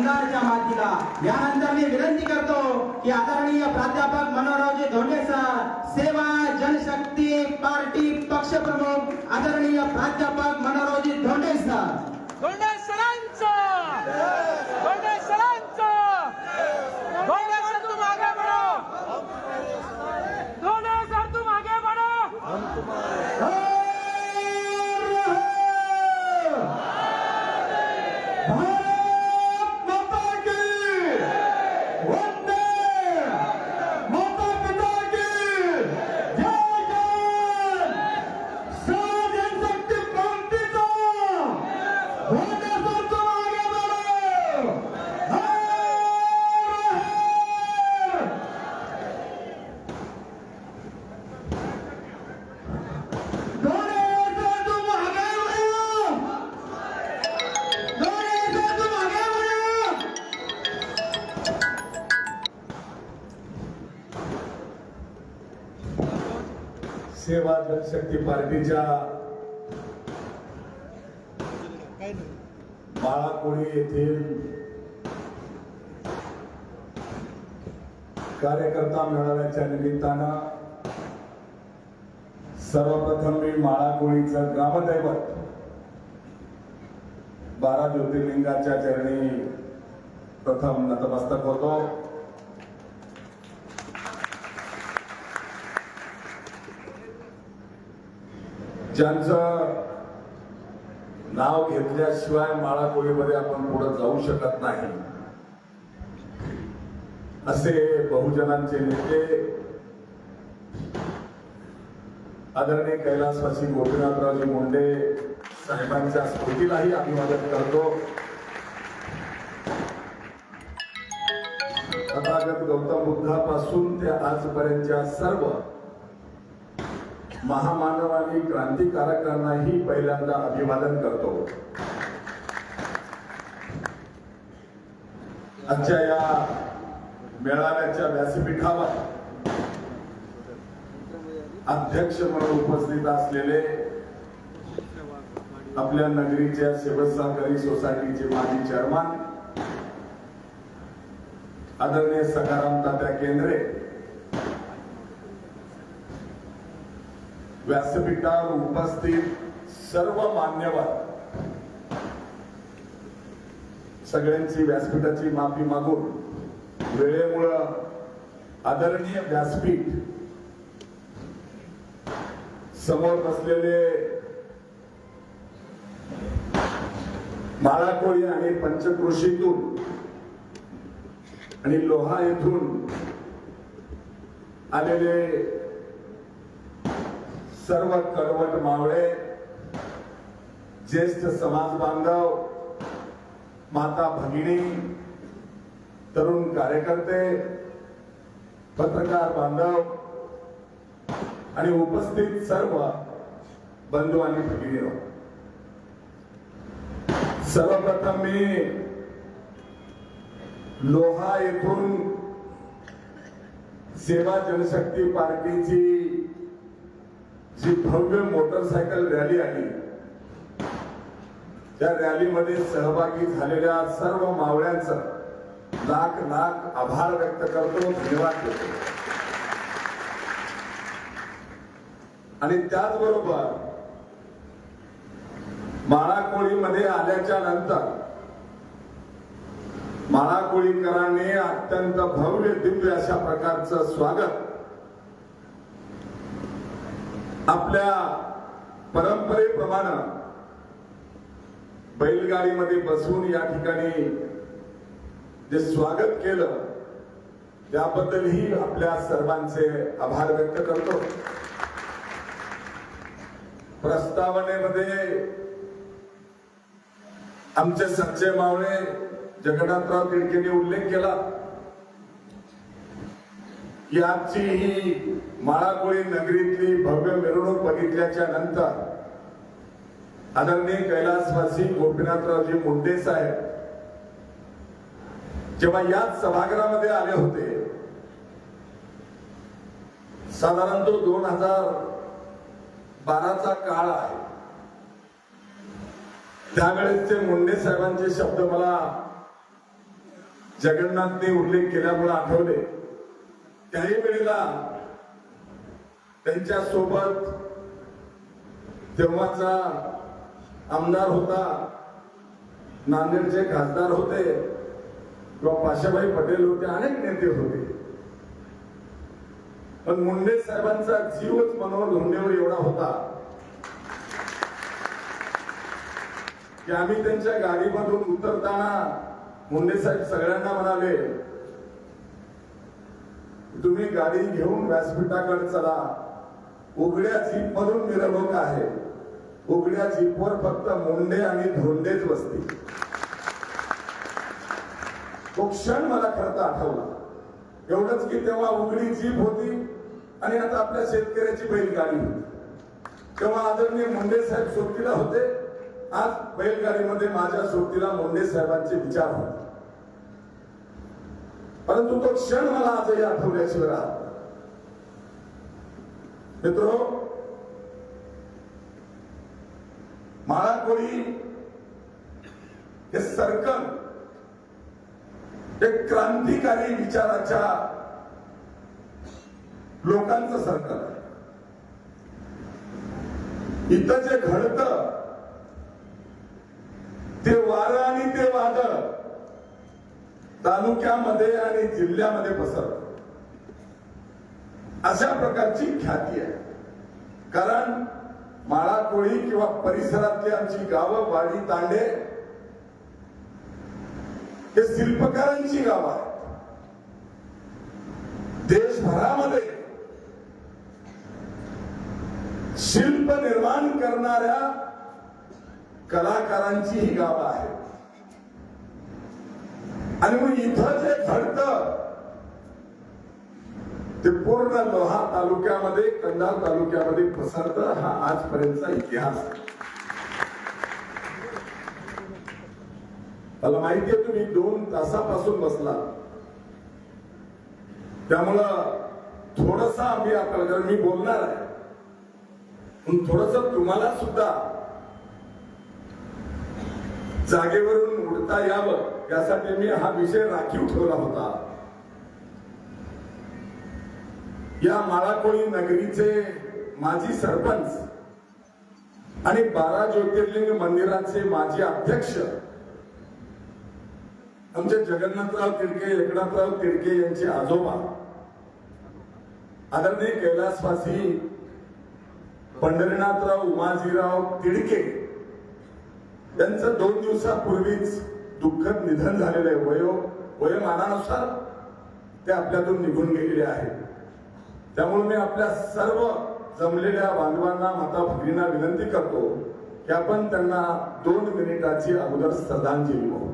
अंगारच्या मातीला. यानंतर मी विनंती करतो की आदरणीय प्राध्यापक मनोहररावजी धोंडे सर सेवा जनशक्ती पार्टी पक्षप्रमुख आदरणीय प्राध्यापक मनोहररावजी धोंडे सर. पार्टीच्या बाळाकोळी येथील कार्यकर्ता मेळाव्याच्या निमित्तानं सर्वप्रथम मी माळाकोळीचं ग्रामदैवत बारा ज्योतिर्लिंगाच्या चरणी प्रथम नतमस्तक होतो. ज्यांचं नाव घेतल्याशिवाय माळाकोळीमध्ये आपण पुढे जाऊ शकत नाही. असे बहुजनांचे नेते आदरणीय कैलासवासी गोपीनाथरावजी मुंडे साहेबांच्या स्मृतीलाही अभिवादन करतो. तथागत गौतम बुद्धापासून ते आजपर्यंतच्या सर्व महामानवानी क्रांतिकारकांनाही पहिल्यांदा अभिवादन करतो. आजच्या या मेळाव्याच्या व्यासपीठावर अध्यक्ष म्हणून उपस्थित असलेले आपल्या नगरीच्या सेवक सोसायटीचे माजी चेअरमन आदरणीय सकाराम तात्या केंद्रे व्यासपीठावर उपस्थित सर्व मान्यवर सगळ्यांची व्यासपीठाची माफी मागून वेळेमुळं आदरणीय व्यासपीठ समोर बसलेले माळाकोळी आणि पंचकृषीतून आणि लोहा येथून आलेले सर्व कडवट मावळे ज्येष्ठ समाज बांधव माता भगिनी तरुण कार्यकर्ते पत्रकार बांधव आणि उपस्थित सर्व बंधू आणि भगिनी सर्वप्रथम मी लोहा येथून सेवा जनशक्ती पार्टीची जी भव्य मोटरसायकल रॅली आली त्या रॅलीमध्ये सहभागी झालेल्या सर्व मावळ्यांचं लाख लाख आभार व्यक्त करतो धन्यवाद देतो. आणि त्याचबरोबर माळाकोळीमध्ये आल्याच्यानंतर माळाकोळीकरांनी अत्यंत भव्य दिव्य अशा प्रकारचं स्वागत आपल्या परंपरेप्रमाणे बैलगाडीमध्ये बसून या ठिकाणी जे स्वागत केलं त्याबद्दलही आपल्या सर्वांचे आभार व्यक्त करतो. प्रस्तावनेमध्ये आमचे संजय मावळे जगन्नाथराव तिडकेने उल्लेख केला. की आमची ही माळाकोळी नगरीतली भव्य मिरवणूक बघितल्याच्या नंतर आदरणीय कैलासवासी गोपीनाथरावजी मुंडे साहेब जेव्हा याच सभागृहामध्ये आले होते साधारण तो दोन हजार बाराचा काळ आहे. त्यावेळेसचे मुंडे साहेबांचे शब्द मला जगन्नाथने उल्लेख केल्यामुळे आठवले. त्याही वेळेला त्यांच्यासोबत तेव्हाचा आमदार होता नांदेडचे खासदार होते किंवा पाशाभाई पटेल होते अनेक नेते होते. पण मुंडे साहेबांचा जीवच मनोहर धोंडेवर एवढा होता की आम्ही त्यांच्या गाडीमधून उतरताना मुंडे साहेब सगळ्यांना म्हणाले तुम्ही गाडी घेऊन व्यासपीठाकडे चला. उघड्या जीप मधून मिरवणूक आहे. उघड्या जीपवर फक्त मुंडे आणि धोंडेच बसतील. तो क्षण मला खरं तर आठवला. एवढंच की तेव्हा उघडी जीप होती आणि आता आपल्या शेतकऱ्याची बैलगाडी होती. तेव्हा आदरणीय मुंडे साहेब सोबतीला होते. आज बैलगाडीमध्ये माझ्या सोबतीला मुंडे साहेबांचे विचार होते. परंतु तो क्षण मला आजही आठवल्याशिवाय राहत मित्र माळाकोळी हे सर्कल एक क्रांतिकारी विचाराच्या लोकांचं सर्कल आहे. इथं जे घडतं ते वार तालुक्यामध्ये आणि जिल्ह्यामध्ये पसरत. अशा प्रकारची ख्याती आहे. कारण माळाकोळी किंवा परिसरातली आमची गावं वाडी तांडे हे शिल्पकारांची गावं आहेत. देशभरामध्ये शिल्प निर्माण करणाऱ्या कलाकारांची ही गावं आहेत. आणि मग इथं जे घडतं ते पूर्ण लोहा तालुक्यामध्ये कंधार तालुक्यामध्ये पसरतं हा आजपर्यंतचा इतिहास. मला माहिती आहे तुम्ही दोन तासापासून बसला. त्यामुळं थोडस आम्ही आपल्याला कारण मी बोलणार आहे. थोडस तुम्हाला सुद्धा जागेवरून उडता यावं. यासाठी मी हा विषय राखीव ठेवला होता. या माळाकोळी नगरीचे माजी सरपंच आणि बारा ज्योतिर्लिंग मंदिराचे माजी अध्यक्ष आमचे जगन्नाथराव तिडके एकनाथराव तिडके यांचे आजोबा आदरणीय कैलासवासी पंढरीनाथराव उमाजीराव तिडके यांचं दोन दिवसापूर्वीच दुःखद निधन झालेलं आहे. वयो वयोमानानुसार ते आपल्यातून निघून गेलेले आहेत त्यामुळे मी आपल्या सर्व जमलेल्या बांधवांना माता भगिनींना विनंती करतो की आपण त्यांना दोन मिनिटाची अगोदर श्रद्धांजली वाहू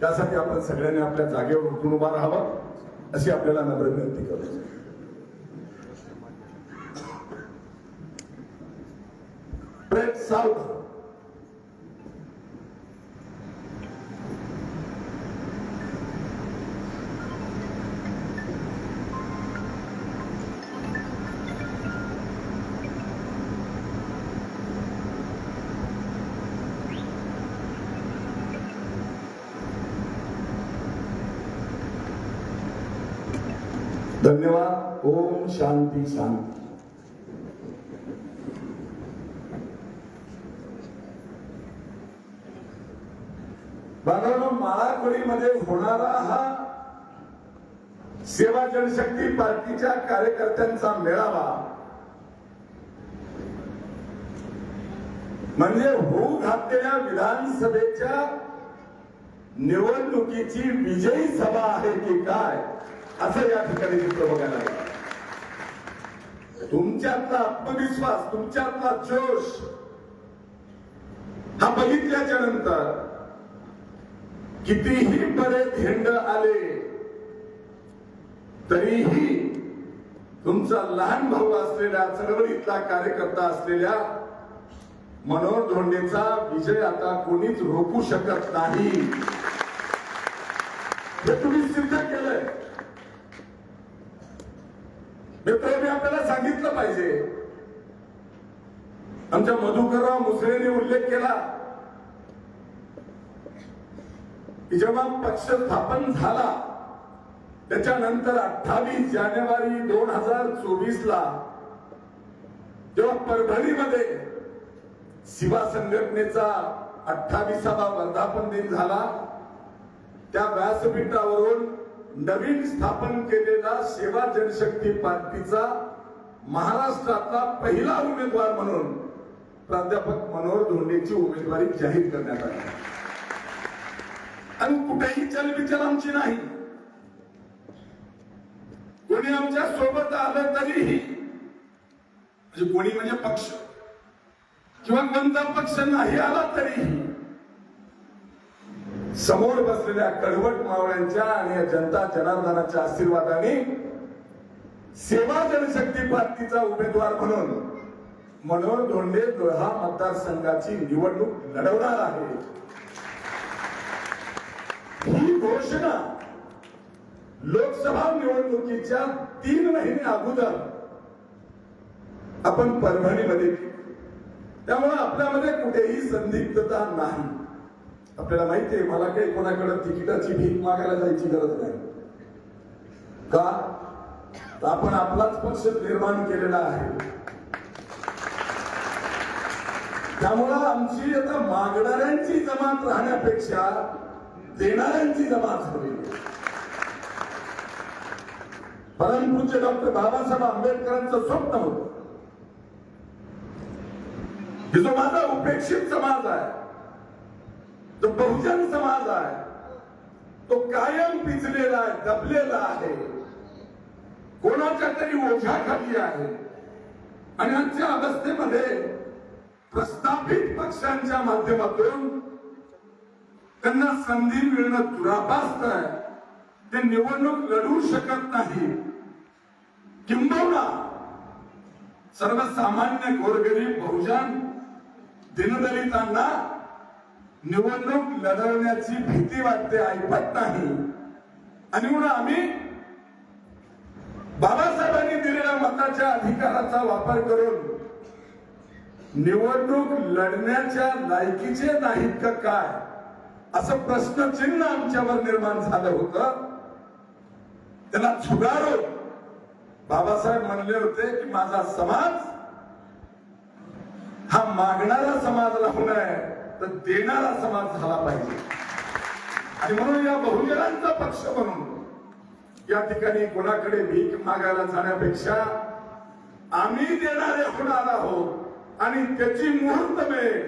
त्यासाठी आपण सगळ्यांनी आपल्या जागेवर उठून उभा राहावं अशी आपल्याला नम्र विनंती करतो. Red साऊथ धन्यवाद ओम शांती शांती बांधवांनो माळाकोळीमध्ये होणारा हा सेवा जनशक्ती पार्टीच्या कार्यकर्त्यांचा मेळावा म्हणजे होऊ घातलेल्या विधानसभेच्या निवडणुकीची विजयी सभा आहे की काय असं या ठिकाणी चित्र बघायला लागेल तुमच्यातला आत्मविश्वास तुमच्यातला जोश हा बघितल्याच्या नंतर कितीही बरे धेंड आले तरीही तुमचा लहान भाऊ असलेल्या चळवळीतला कार्यकर्ता असलेल्या मनोहर धोंडेचा विजय आता कोणीच रोखू शकत नाही. हे तुम्ही सिद्ध केलंय. मी आपल्याला सांगितलं पाहिजे. आमच्या मधुकरराव मुसळेने उल्लेख केला. की जेव्हा पक्ष स्थापन झाला त्याच्यानंतर अठ्ठावीस जानेवारी दोन हजार चोवीस ला जेव्हा परभणीमध्ये शिवा संघटनेचा अठ्ठावीसावा वर्धापन दिन झाला त्या व्यासपीठावरून नवीन स्थापन केलेला सेवा जनशक्ती पार्टीचा महाराष्ट्रातला पहिला उमेदवार म्हणून प्राध्यापक मनोहर धोंडेची उमेदवारी जाहीर करण्यात आली. आणि कुठेही चलबिचल आमची नाही. कोणी आमच्यासोबत आलं तरीही म्हणजे कोणी म्हणजे पक्ष किंवा कोणता पक्ष नाही आला तरीही समोर बसलेल्या कडवट मावळ्यांच्या आणि या जनता जनार्दनाच्या आशीर्वादाने सेवा जनशक्ती पार्टीचा उमेदवार म्हणून मनोहर धोंडे लोहा मतदारसंघाची निवडणूक लढवणार आहे. ही घोषणा लोकसभा निवडणुकीच्या तीन महिने अगोदर आपण परभणीमध्ये केली. त्यामुळे आपल्यामध्ये कुठेही संदिग्धता नाही. आपल्याला माहिती आहे मला काही कोणाकडे तिकिटाची भीक मागायला जायची गरज नाही. का? तर आपण आपलाच पक्ष निर्माण केलेला आहे. त्यामुळं आमची आता मागणाऱ्यांची जमात राहण्यापेक्षा देणाऱ्यांची जमात झाली परमपूज्य डॉक्टर बाबासाहेब आंबेडकरांचं स्वप्न होत. की जो माझा उपेक्षित समाज आहे जो बहुजन समाज आहे तो कायम पिचलेला आहे दबलेला आहे. कोणाच्या तरी ओझ्याखाली आहे. आणि आजच्या अवस्थेमध्ये प्रस्थापित पक्षांच्या माध्यमातून त्यांना संधी मिळणं दुरापास्त आहे. ते निवडणूक लढवू शकत नाही. किंबहुना सर्वसामान्य गोरगरीब बहुजन दिनदलितांना निवडणूक लढवण्याची भीती वाटते ऐकत नाही. आणि म्हणून आम्ही बाबासाहेबांनी दिलेल्या मताच्या अधिकाराचा वापर करून निवडणूक लढण्याच्या लायकीचे नाहीत का काय? असं प्रश्नचिन्ह आमच्यावर निर्माण झालं होतं. त्याला झुगारो बाबासाहेब म्हणले होते की माझा समाज हा मागणारा समाज राहू नये. तर देणारा समाज झाला पाहिजे. आणि म्हणून या बहुजनांचा पक्ष म्हणून या ठिकाणी कोणाकडे भीक मागायला जाण्यापेक्षा आम्ही देणारे होणार आहोत आणि त्याची मुहूर्तमेळ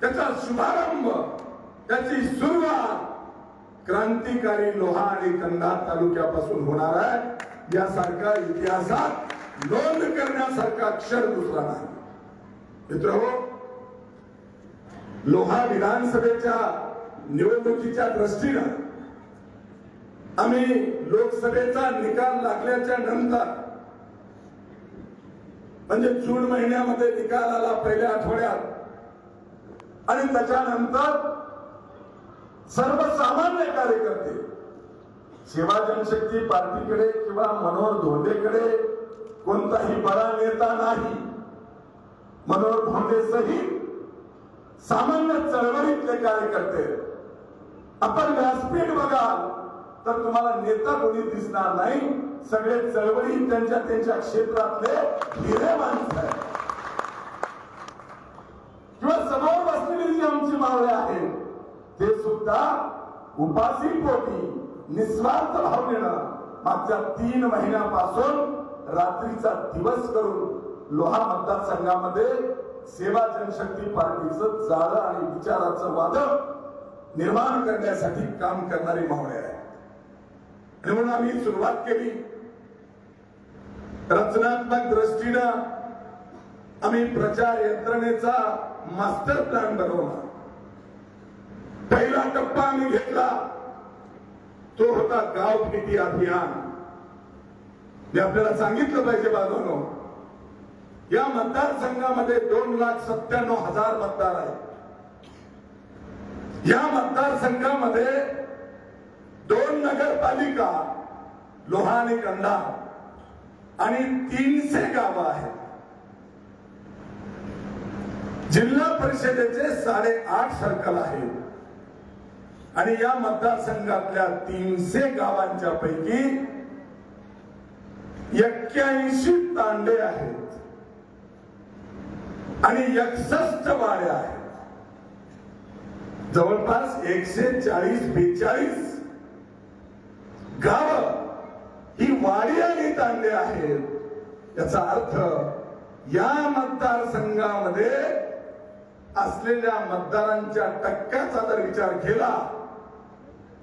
त्याचा शुभारंभ त्याची सुरुवात क्रांतिकारी लोहा आणि कंधार तालुक्यापासून होणार आहे. यासारखा इतिहासात नोंद करण्यासारखा अक्षर दुसरा नाही. मित्र हो लोहा विधानसभेच्या निवडणुकीच्या दृष्टीनं आम्ही लोकसभेचा निकाल लागल्याच्या नंतर म्हणजे जून महिन्यामध्ये निकाल आला पहिल्या आठवड्यात. आणि त्याच्यानंतर सर्वसामान्य कार्यकर्ते सेवा जनशक्ती पार्टीकडे किंवा मनोहर धोंडेकडे कोणताही बरा नेता नाही. मनोहर धोंडे सहित सामान्य चळवळीतले कार्यकर्ते. आपण व्यासपीठ बघाल तर तुम्हाला नेता कोणी दिसणार नाही. सगळे चळवळी त्यांच्या त्यांच्या क्षेत्रातले हिरे माणसं आहेत. किंवा समोर बसलेली जी आमची मावळे आहेत ते सुद्धा उपासी पोटी निस्वार्थ भावनेनं मागच्या तीन महिन्यापासून रात्रीचा दिवस करून लोहा मतदारसंघामध्ये सेवा जनशक्ती पार्टीचं जाळं आणि विचाराचं वादळ निर्माण करण्यासाठी काम करणारी मावळे आहे आणि म्हणून आम्ही सुरुवात केली. रचनात्मक दृष्टीनं आम्ही प्रचार यंत्रणेचा मास्टर प्लॅन बनवला. पहिला टप्पा आम्ही घेतला. तो होता गाव भेटी अभियान. मी आपल्याला सांगितलं पाहिजे बाजूनो. या मतदारसंघामध्ये दोन लाख सत्त्याण्णव हजार मतदार आहेत. या मतदारसंघामध्ये दोन नगरपालिका लोहा आणि कंधार आणि तीनशे गाव आहेत. जिल्हा परिषदेचे साडेआठ सर्कल आहेत. आणि या मतदारसंघातल्या तीनशे गावांच्या पैकी एक्क्याऐंशी तांडे आहेत. आणि एकसष्ट वाड्या आहेत. जवळपास एकशे चाळीस बेचाळीस गाव ही वाडी आणि तांडे आहेत. याचा अर्थ या मतदारसंघामध्ये असलेल्या मतदारांच्या टक्क्याचा जर विचार केला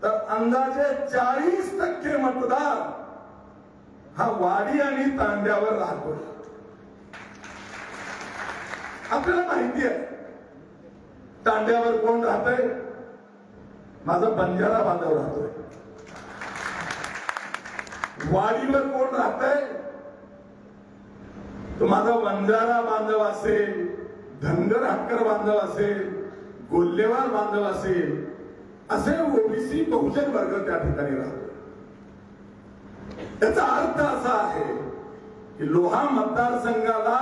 तर अंदाजे चाळीस टक्के मतदार हा वाडी आणि तांड्यावर राहतोय. आपल्याला माहिती आहे. तांड्यावर कोण राहतय? माझा बंजारा बांधव राहतोय. वाडीवर कोण राहतय? तो माझा बंजारा बांधव असेल धनगर हक्कर बांधव असेल गोल्हेवार बांधव असेल असे ओबीसी बहुजन वर्ग त्या ठिकाणी राहतो त्याचा अर्थ असा आहे की लोहा मतदारसंघाला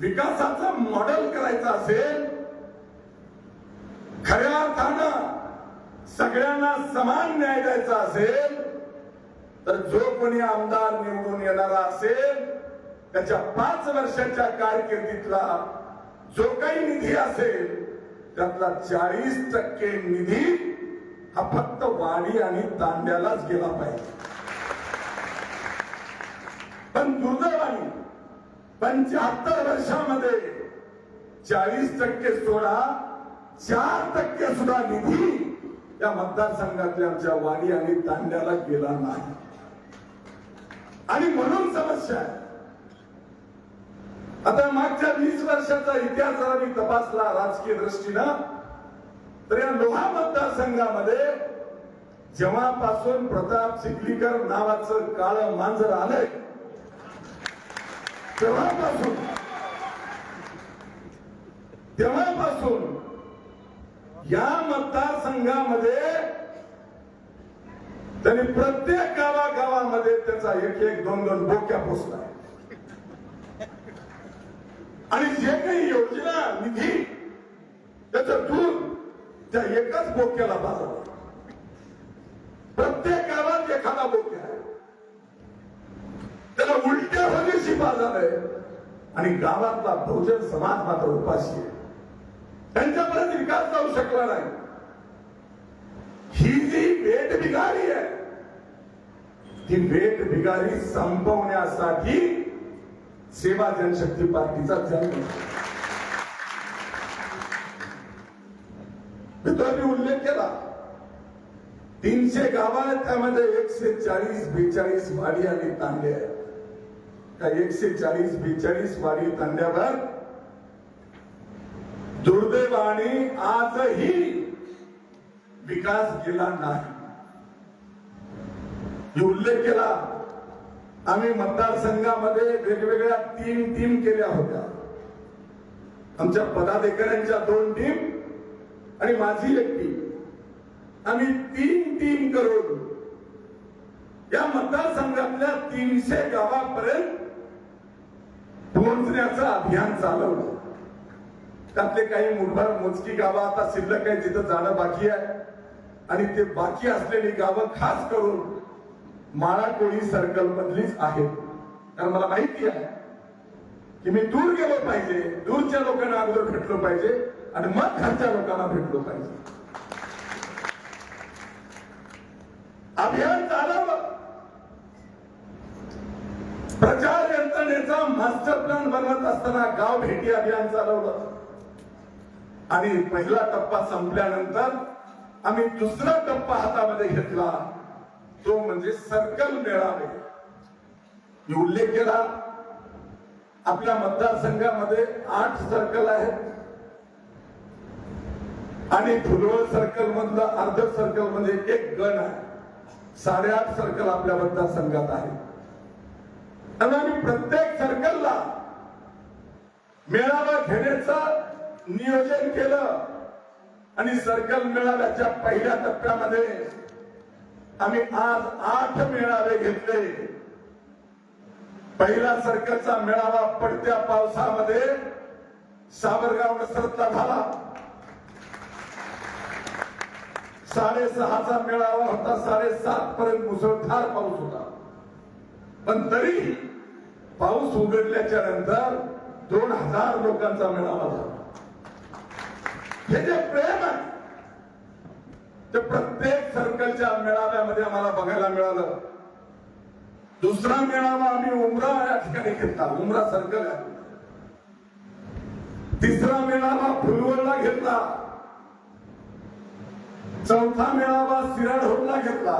विकासाचं मॉडेल करायचं असेल खऱ्या अर्थानं सगळ्यांना समान न्याय द्यायचा असेल तर जो कोणी आमदार निवडून येणारा असेल त्याच्या पाच वर्षाच्या कारकिर्दीतला जो काही निधी असेल त्यातला चाळीस टक्के निधी हा फक्त वाडी आणि तांड्यालाच गेला पाहिजे. पण पंच्याहत्तर वर्षामध्ये चाळीस टक्के सोडा चार टक्के सुद्धा निधी या मतदारसंघातल्या आमच्या वाडी आणि तांड्याला गेला नाही. आणि म्हणून समस्या आहे. आता मागच्या वीस वर्षाचा इतिहास जरा मी तपासला राजकीय दृष्टीनं तर या लोहा मतदारसंघामध्ये जेव्हापासून प्रताप चिखलीकर नावाचं काळ मांजर आलंय तेव्हापासून तेव्हापासून या मतदारसंघामध्ये त्यांनी प्रत्येक गावागावामध्ये त्याचा एक एक दोन दोन बोक्या पोचला आणि जे काही योजना निधी त्याचं दूध त्या एकाच बोक्याला पाहत प्रत्येक गावात एखादा बोक्या आहे. त्याला उलट्या होण्याची पार झालंय. आणि गावातला बहुजन समाज मात्र उपाशी आहे. त्यांच्यापर्यंत विकास जाऊ शकला नाही. ही जी वेट बिगारी आहे ती वेट बिगारी संपवण्यासाठी सेवा जनशक्ती पार्टीचा जन्म मित्रांनी उल्लेख केला. तीनशे गावात त्यामध्ये एकशे चाळीस बेचाळीस वाडी आणि तांडे आहेत. त्या एकशे चाळीस बेचाळीस वाडी तांड्यावर दुर्दैवाने आजही विकास केला नाही. उल्लेख केला. आम्ही मतदारसंघामध्ये वेगवेगळ्या तीन टीम केल्या होत्या. आमच्या पदाधिकाऱ्यांच्या दोन टीम आणि माझी एक टीम आम्ही तीन टीम करून या मतदारसंघातल्या तीनशे गावापर्यंत पोहोचण्याचं अभियान चालवलं. त्यातले काही मुठभर मोजकी गावं आता शिल्लक आहे जिथं जाणं बाकी आहे. आणि ते बाकी असलेली गावं खास करून माळाकोळी सर्कल मधलीच आहेत. कारण मला माहिती आहे की मी दूर गेलो पाहिजे दूरच्या लोकांना अगोदर भेटलो पाहिजे आणि मग घरच्या लोकांना भेटलो पाहिजे. अभियान चालवलं. प्रचार मास्टर प्लॅन बनवत असताना गाव भेटी अभियान चालवलं. आणि पहिला टप्पा संपल्यानंतर आम्ही दुसरा टप्पा हातामध्ये घेतला. तो म्हणजे सर्कल मेळावे. मी उल्लेख केला आपल्या मतदारसंघामध्ये आठ सर्कल आहेत. आणि फुलवळ सर्कल मधलं अर्ध सर्कलमध्ये एक गण आहे. साडेआठ सर्कल आपल्या मतदारसंघात आहे आणि आम्ही प्रत्येक सर्कलला मेळावा घेण्याचं नियोजन केलं. आणि सर्कल मेळाव्याच्या पहिल्या टप्प्यामध्ये आम्ही आज आठ मेळावे घेतले. पहिला सर्कलचा मेळावा पडत्या पावसामध्ये सावरगाव नसरतला झाला. साडेसहाचा मेळावा होता साडेसात पर्यंत मुसळधार पाऊस होता. पण तरी पाऊस उघडल्याच्या नंतर दोन हजार लोकांचा मेळावा झाला. हे जे प्रेम आहे ते प्रत्येक सर्कलच्या मेळाव्यामध्ये आम्हाला बघायला मिळालं. दुसरा मेळावा आम्ही उमरा या ठिकाणी घेतला. उमरा सर्कल आहे. तिसरा मेळावा फुलवडला घेतला. चौथा मेळावा सिराडहोडला घेतला.